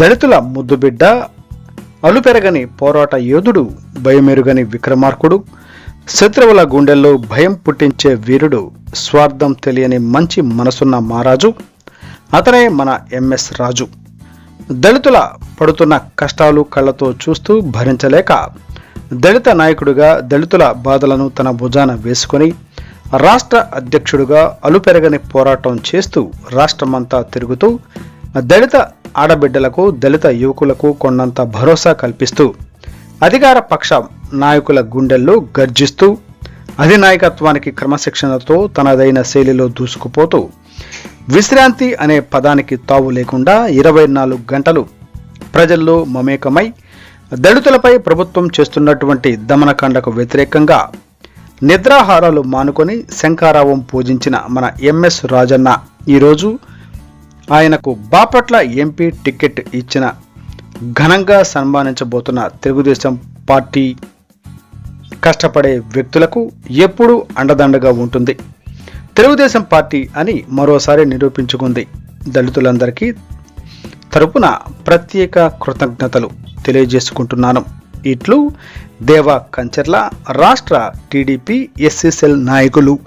దళితుల ముద్దుబిడ్డ అలుపెరగని పోరాట యోధుడు భయమెరుగని విక్రమార్కుడు శత్రువుల గుండెల్లో భయం పుట్టించే వీరుడు స్వార్థం తెలియని మంచి మనసున్న మహారాజు అతనే మన ఎంఎస్ రాజు. దళితుల పడుతున్న కష్టాలు కళ్ళతో చూస్తూ భరించలేక దళిత నాయకుడిగా దళితుల బాధలను తన భుజాన వేసుకొని రాష్ట్ర అధ్యక్షుడిగా అలుపెరగని పోరాటం చేస్తూ రాష్ట్రమంతా తిరుగుతూ దళిత ఆడబిడ్డలకు దళిత యువకులకు కొన్నంత భరోసా కల్పిస్తూ అధికార పక్ష నాయకుల గుండెల్లో గర్జిస్తూ అధినాయకత్వానికి క్రమశిక్షణతో తనదైన శైలిలో దూసుకుపోతూ విశ్రాంతి అనే పదానికి తావు లేకుండా ఇరవై నాలుగు గంటలు ప్రజల్లో మమేకమై దళితులపై ప్రభుత్వం చేస్తున్నటువంటి దమనకాండకు వ్యతిరేకంగా నిద్రాహారాలు మానుకొని శంకారావం పూజించిన మన ఎంఎస్ రాజన్న ఈరోజు ఆయనకు బాపట్ల ఎంపీ టికెట్ ఇచ్చిన ఘనంగా సన్మానించబోతున్న తెలుగుదేశం పార్టీ కష్టపడే వ్యక్తులకు ఎప్పుడూ అండదండగా ఉంటుంది. తెలుగుదేశం పార్టీ అని మరోసారి నిరూపించుకుంది దళితులందరికీ తరపున ప్రత్యేక కృతజ్ఞతలు తెలియజేసుకుంటున్నాను. ఇట్లు దేవా కంచర్ల రాష్ట్ర టీడీపీ ఎస్ఎస్ఎల్ నాయకులు